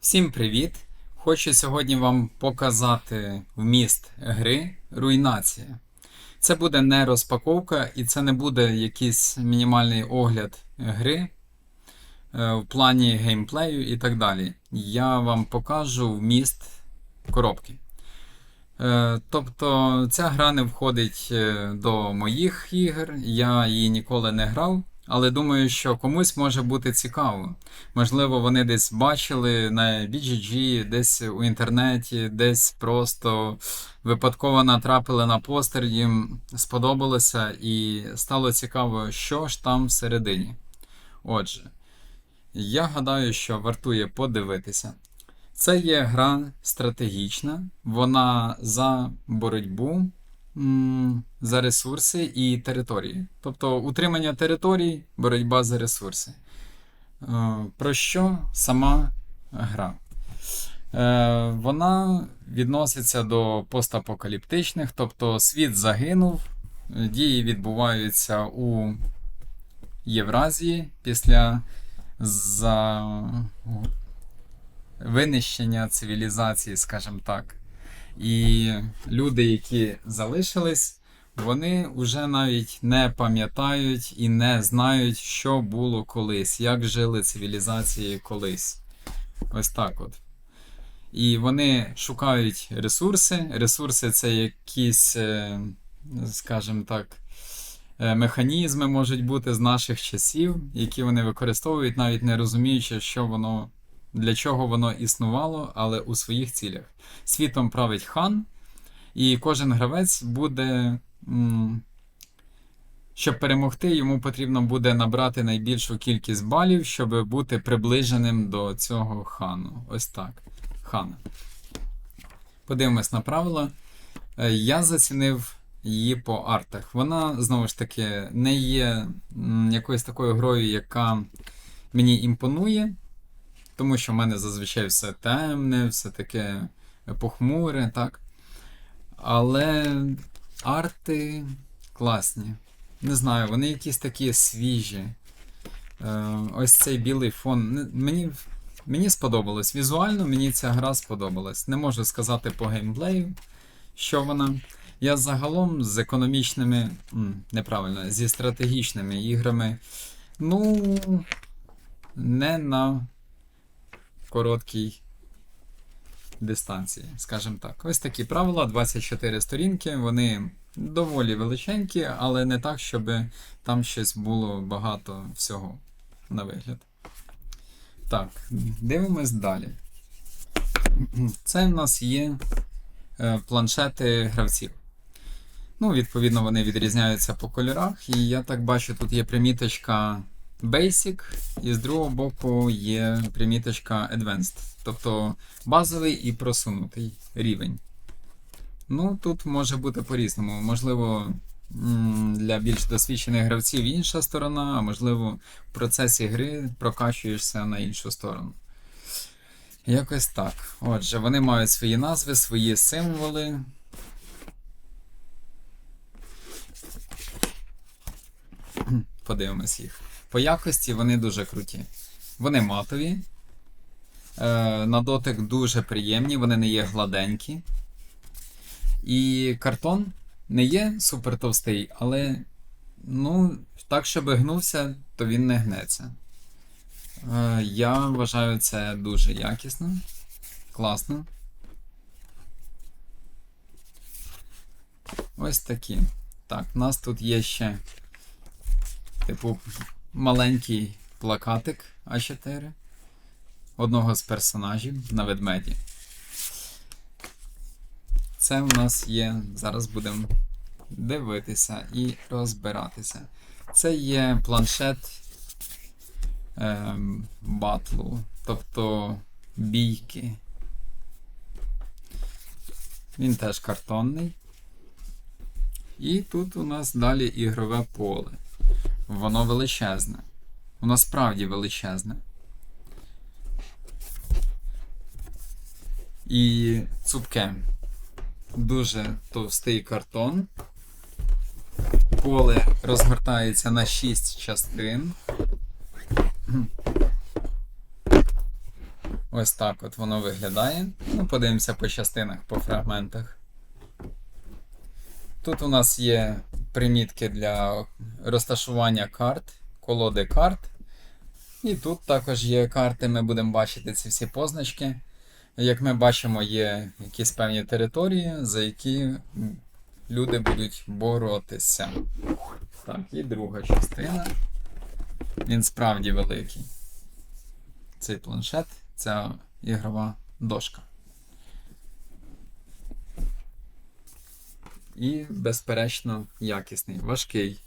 Всім привіт! Хочу сьогодні вам показати вміст гри Руйнація. Це буде не розпаковка і це не буде якийсь мінімальний огляд гри е, в плані геймплею і так далі. Я вам покажу вміст коробки. Е, Тобто ця гра не входить е, до моїх ігор, я її ніколи не грав, але думаю, що комусь може бути цікаво. Можливо, вони десь бачили на BGG, десь у інтернеті, десь просто випадково натрапили на постер, їм сподобалося і стало цікаво, що ж там всередині. Отже, я гадаю, що вартує подивитися. Це є гра стратегічна, вона за боротьбу, за ресурси і території. Тобто утримання територій, боротьба за ресурси. Е, Про що сама гра? Е, Вона відноситься до постапокаліптичних, тобто світ загинув, дії відбуваються у Євразії після за винищення цивілізації, скажімо так. І люди, які залишились, вони вже навіть не пам'ятають і не знають, що було колись, як жили цивілізації колись. Ось так от. І вони шукають ресурси. Ресурси це якісь, е, скажімо так, е, механізми можуть бути з наших часів, які вони використовують, навіть не розуміючи, що воно, для чого воно існувало, але у своїх цілях. Світом править хан, і кожен гравець буде. Щоб перемогти, йому потрібно буде набрати найбільшу кількість балів, щоб бути приближеним до цього хану. Ось так. Хана. Подивимось на правила. Е, Я зацінив її по артах. Вона, знову ж таки, не є якоюсь такою грою, яка мені імпонує, тому що в мене зазвичай все темне, все таке похмуре, так. Але арти класні. Не знаю, вони якісь такі свіжі. Е, ось цей білий фон. Мені, мені сподобалось. Візуально мені ця гра сподобалась. Не можу сказати по геймплею, що вона. Я загалом з економічними, неправильно, зі стратегічними іграми. Ну, не на короткій дистанції, скажімо так. Ось такі правила, 24 сторінки, вони доволі величенькі, але не так, щоб там щось було багато всього на вигляд. Так, дивимось далі. Це в нас є е, планшети гравців. Ну, відповідно, вони відрізняються по кольорах. І я так бачу, тут є приміточка Basic, і з другого боку є приміточка Advanced. Тобто базовий і просунутий рівень. Ну, тут може бути по-різному. Можливо, для більш досвідчених гравців інша сторона, а можливо, в процесі гри прокачуєшся на іншу сторону. Якось так. Отже, вони мають свої назви, свої символи. Подивимось їх. По якості вони дуже круті. Вони матові. Е, на дотик дуже приємні, вони не є гладенькі. І картон не є супер товстий, але ну, так, щоб гнувся, то він не гнеться. Е, я вважаю це дуже якісно, класно. Ось такі. Так, у нас тут є ще, типу, маленький плакатик А4 одного з персонажів на ведмеді. Це у нас є. Зараз будемо дивитися і розбиратися. Це є планшет ем, батлу, тобто бійки. Він теж картонний. І тут у нас далі ігрове поле. Воно величезне. Воно справді величезне. І цупке. Дуже товстий картон. Поле розгортається на 6 частин. Ось так от воно виглядає. Ну, подивимося по частинах, по фрагментах. Тут у нас є примітки для розташування карт, колоди карт. І тут також є карти, ми будемо бачити ці всі позначки. Як ми бачимо, є якісь певні території, за які люди будуть боротися. Так, і друга частина. Він справді великий. Цей планшет, ця ігрова дошка. І, безперечно, якісний, важкий,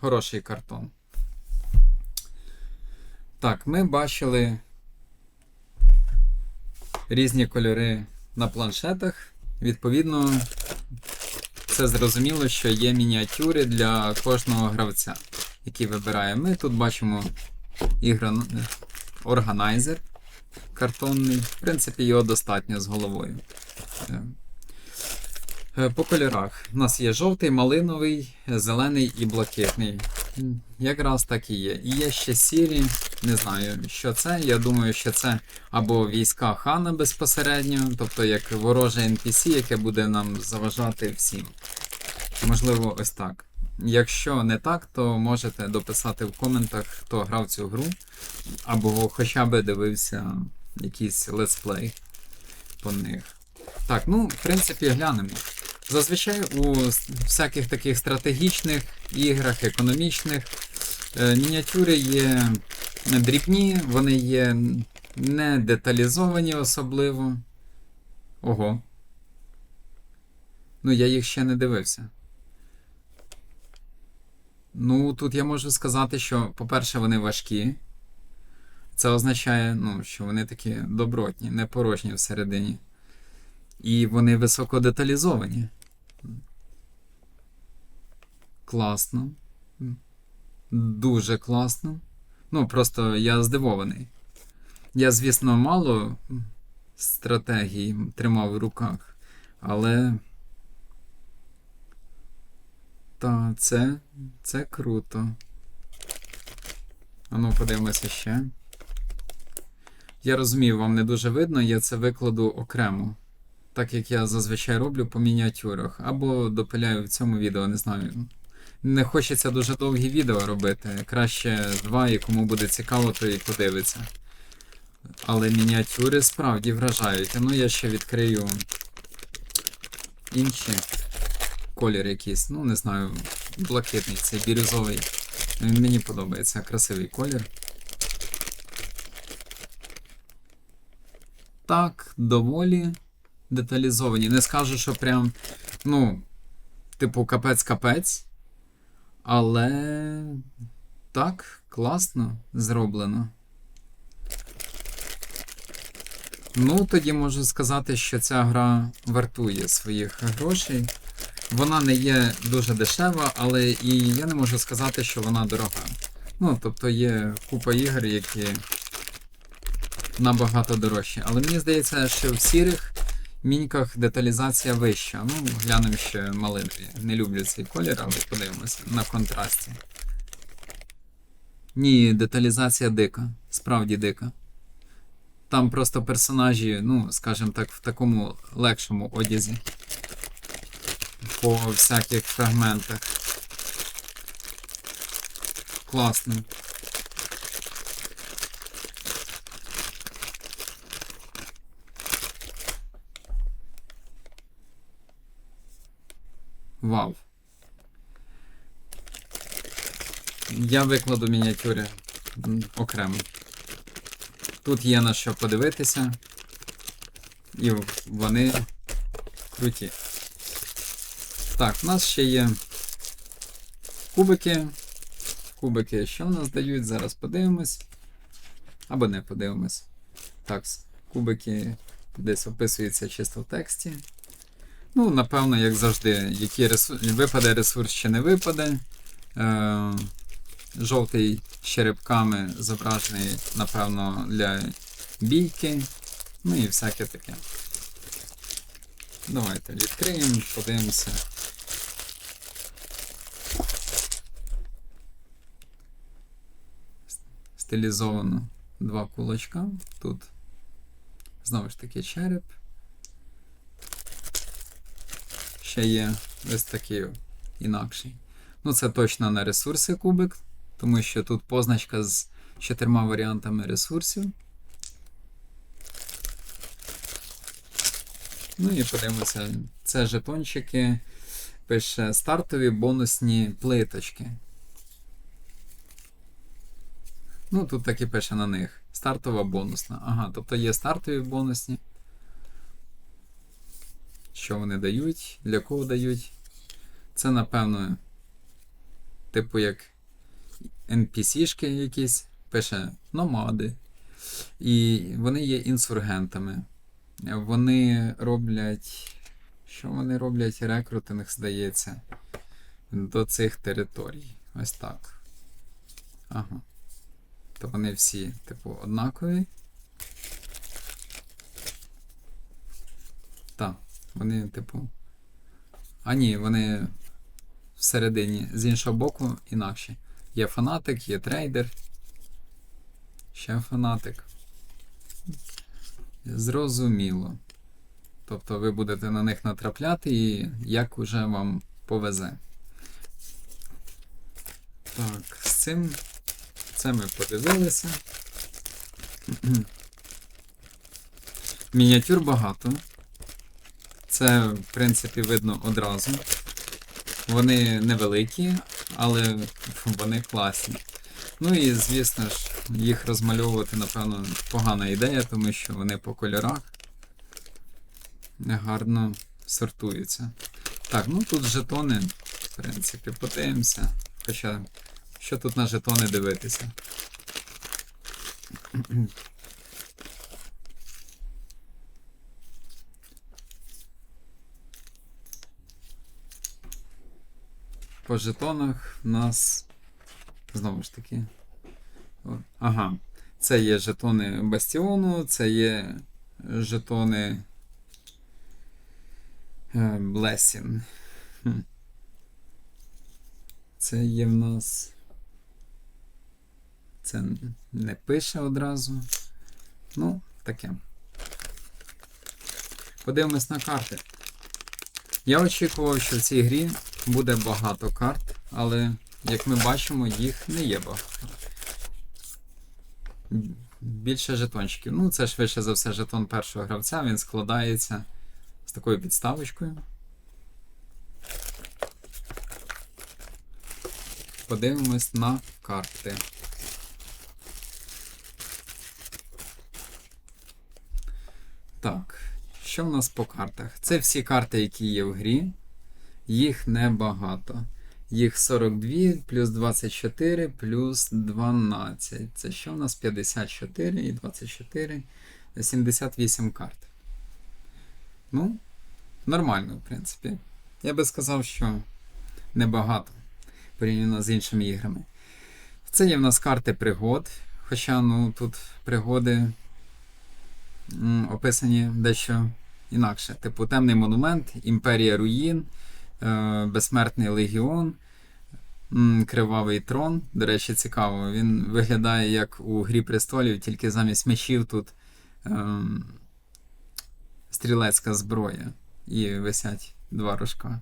хороший картон. Так, ми бачили різні кольори на планшетах. Відповідно, це зрозуміло, що є мініатюри для кожного гравця, який вибирає. Ми тут бачимо ігра органайзер картонний. В принципі, його достатньо з головою. Е, По кольорах. У нас є жовтий, малиновий, зелений і блакитний. Якраз так і є. І є ще сірі, не знаю, що це. Я думаю, що це або війська хана безпосередньо, тобто як вороже NPC, яке буде нам заважати всім. Можливо, ось так. Якщо не так, то можете дописати в коментах, хто грав цю гру, або хоча б дивився якийсь летсплей по них. Так, ну, в принципі, глянемо. Зазвичай у всяких таких стратегічних іграх, економічних, е, мініатюри є дрібні, вони є не деталізовані особливо. Ого. Ну, я їх ще не дивився. Ну, тут я можу сказати, що, по-перше, вони важкі. Це означає, ну, що вони такі добротні, не порожні всередині. І вони високо деталізовані. Класно. Дуже класно. Ну, просто я здивований. Я, звісно, мало стратегій тримав в руках, але. Та, це, це круто. А ну, подивимося ще. Я розумію, вам не дуже видно, я це викладу окремо. Так як я зазвичай роблю по мініатюрах. Або допиляю в цьому відео, не знаю. Не хочеться дуже довгі відео робити. Краще два, і кому буде цікаво, то і подивиться. Але мініатюри справді вражають. Ну, я ще відкрию інші колір якийсь. Ну, не знаю, блакитний, цей бірюзовий. Він мені подобається, красивий колір. Так, доволі деталізовані. Не скажу, що прям, ну, типу, капець-капець. Але так, класно зроблено. Ну, тоді можу сказати, що ця гра вартує своїх грошей. Вона не є дуже дешева, але і я не можу сказати, що вона дорога. Ну, тобто є купа ігор, які набагато дорожчі. Але мені здається, що в сірих міньках деталізація вища. Ну, глянемо ще малинові. Не люблю цей колір, але подивимося на контрасті. Ні, деталізація дика. Справді дика. Там просто персонажі, ну, скажімо так, в такому легшому одязі. По всяких фрагментах. Класно. Вау. Я викладу мініатюри окремо. Тут є на що подивитися. І вони круті. Так, в нас ще є кубики. Кубики, що в нас дають? Зараз подивимось. Або не подивимось. Так, кубики десь описуються чисто в тексті. Ну, напевно, як завжди, який ресурс, випаде ресурс чи не випаде. Е, жовтий черепками зображений, напевно, для бійки. Ну і всяке таке. Давайте відкриємо, подивимося. Стилізовано два кулачка. Тут Знову ж таки, череп. Ще є ось такий інакший. Ну, це точно на ресурси кубик, тому що тут позначка з чотирма варіантами ресурсів. Ну і подивимося, це жетончики. Пише стартові бонусні плиточки. Ну, тут так пише на них. Стартова бонусна. Ага, тобто є стартові бонусні. Що вони дають? Для кого дають? Це, напевно, типу як NPC-шки якісь, пише номади. І вони є інсургентами. Вони роблять. Що вони роблять? Рекрутинг, здається, до цих територій. Ось так. Ага. То вони всі, типу, однакові. Так, вони, типу. А ні, вони всередині з іншого боку інакші. Є фанатик, є трейдер. Ще фанатик. Зрозуміло. Тобто ви будете на них натрапляти і як уже вам повезе. Так, з цим це ми подивилися. Мініатюр багато. Це, в принципі, видно одразу. Вони невеликі, але вони класні. Ну і, звісно ж, їх розмальовувати, напевно, погана ідея, тому що вони по кольорах гарно сортуються. Так, ну тут жетони, в принципі, подивимося. Хоча, що тут на жетони дивитися? По жетонах в нас знову ж таки. Ага. Це є жетони Бастіону, це є жетони е. Хм. Це є в нас. Це не пише одразу. Ну, таке. Подивимось на карти. Я очікував, що в цій грі буде багато карт, але, як ми бачимо, їх не є багато. Більше жетончиків. Ну, це швидше за все жетон першого гравця, він складається з такою підставочкою. Подивимось на карти. Так, що в нас по картах? Це всі карти, які є в грі. Їх небагато. Їх 42 плюс 24 плюс 12. Це що в нас 54 і 24. 78 карт. Ну, нормально, в принципі. Я би сказав, що небагато порівняно з іншими іграми. Це є в нас карти пригод. Хоча ну, тут пригоди описані дещо інакше. Типу Темний монумент, Імперія Руїн, Безсмертний Легіон, Кривавий трон. До речі, цікаво. Він виглядає як у Грі престолів, тільки замість мечів тут е, стрілецька зброя. І висять два рожка.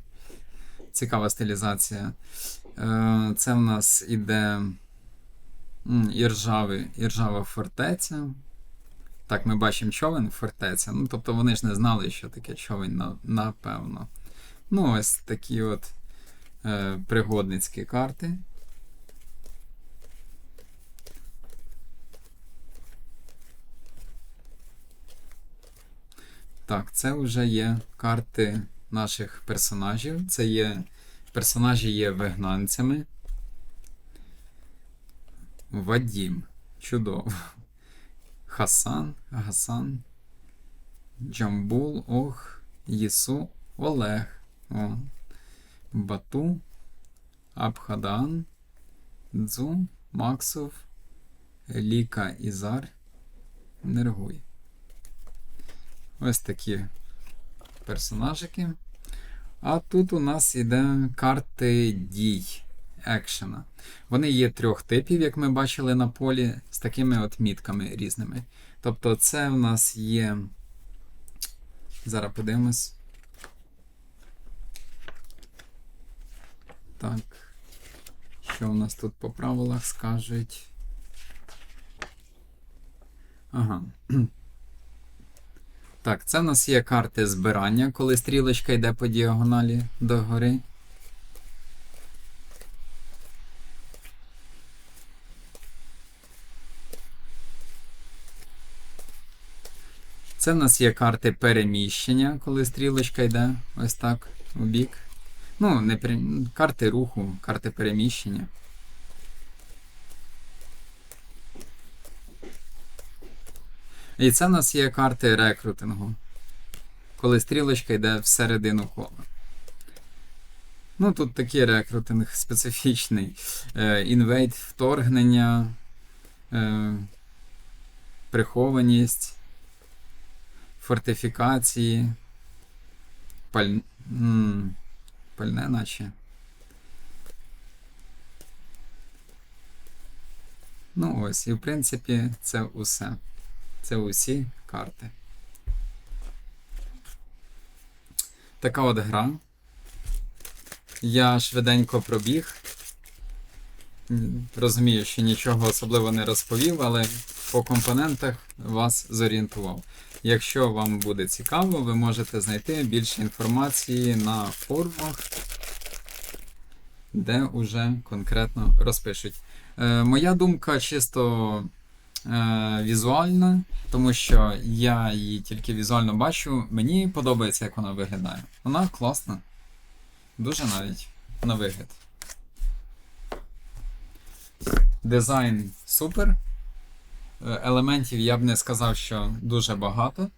Цікава стилізація. Е, Це в нас іде м, іржавий, іржава фортеця. Так, ми бачимо човен фортеця. Ну, тобто вони ж не знали, що таке човен, на- напевно. Ну, ось такі от е, пригодницькі карти. Так, це вже є карти наших персонажів. Це є. Персонажі є вигнанцями. Вадім. Чудово. Хасан, Гасан, Джамбул, Ох, Єсу, Олег. О. Бату, Абхадан, Дзу, Максов, Ліка Ізар, Нергуй. Ось такі персонажики. А тут у нас іде карти дій екшена. Вони є трьох типів, як ми бачили на полі, з такими от мітками різними. Тобто, це в нас є. Зараз подивимось. Так. Що у нас тут по правилах скажуть? Ага. Так, це в нас є карти збирання, коли стрілочка йде по діагоналі догори. Це в нас є карти переміщення, коли стрілочка йде ось так у бік. Ну, не пере... карти руху, карти переміщення. І це в нас є карти рекрутингу, коли стрілочка йде всередину кола. Ну, тут такий рекрутинг специфічний. Е, Інвейт, вторгнення, е, прихованість, фортифікації, паль... пальне, наче. Ну ось, і в принципі, це усе. Це усі карти. Така от гра. Я швиденько пробіг. Розумію, що нічого особливо не розповів, але по компонентах вас зорієнтував. Якщо вам буде цікаво, ви можете знайти більше інформації на форумах, де вже конкретно розпишуть. Е, моя думка чисто е, візуальна, тому що я її тільки візуально бачу. Мені подобається, як вона виглядає. Вона класна. Дуже навіть на вигляд. Дизайн супер. Е, Елементів я б не сказав, що дуже багато.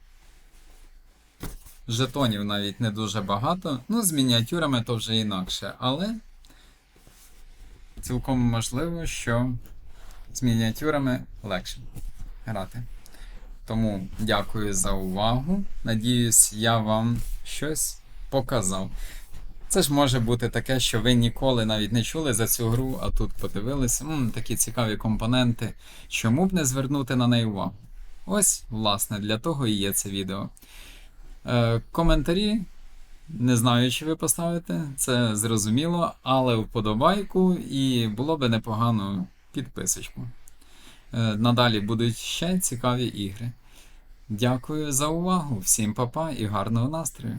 Жетонів навіть не дуже багато. Ну, з мініатюрами то вже інакше. Але цілком можливо, що з мініатюрами легше грати. Тому дякую за увагу. Надіюсь, я вам щось показав. Це ж може бути таке, що ви ніколи навіть не чули за цю гру, а тут подивилися. Такі цікаві компоненти. Чому б не звернути на неї увагу? Ось, власне, для того і є це відео. Е, коментарі. Не знаю, чи ви поставите, це зрозуміло, але вподобайку і було би непогано підписочку. Е, надалі будуть ще цікаві ігри. Дякую за увагу, всім па-па і гарного настрою!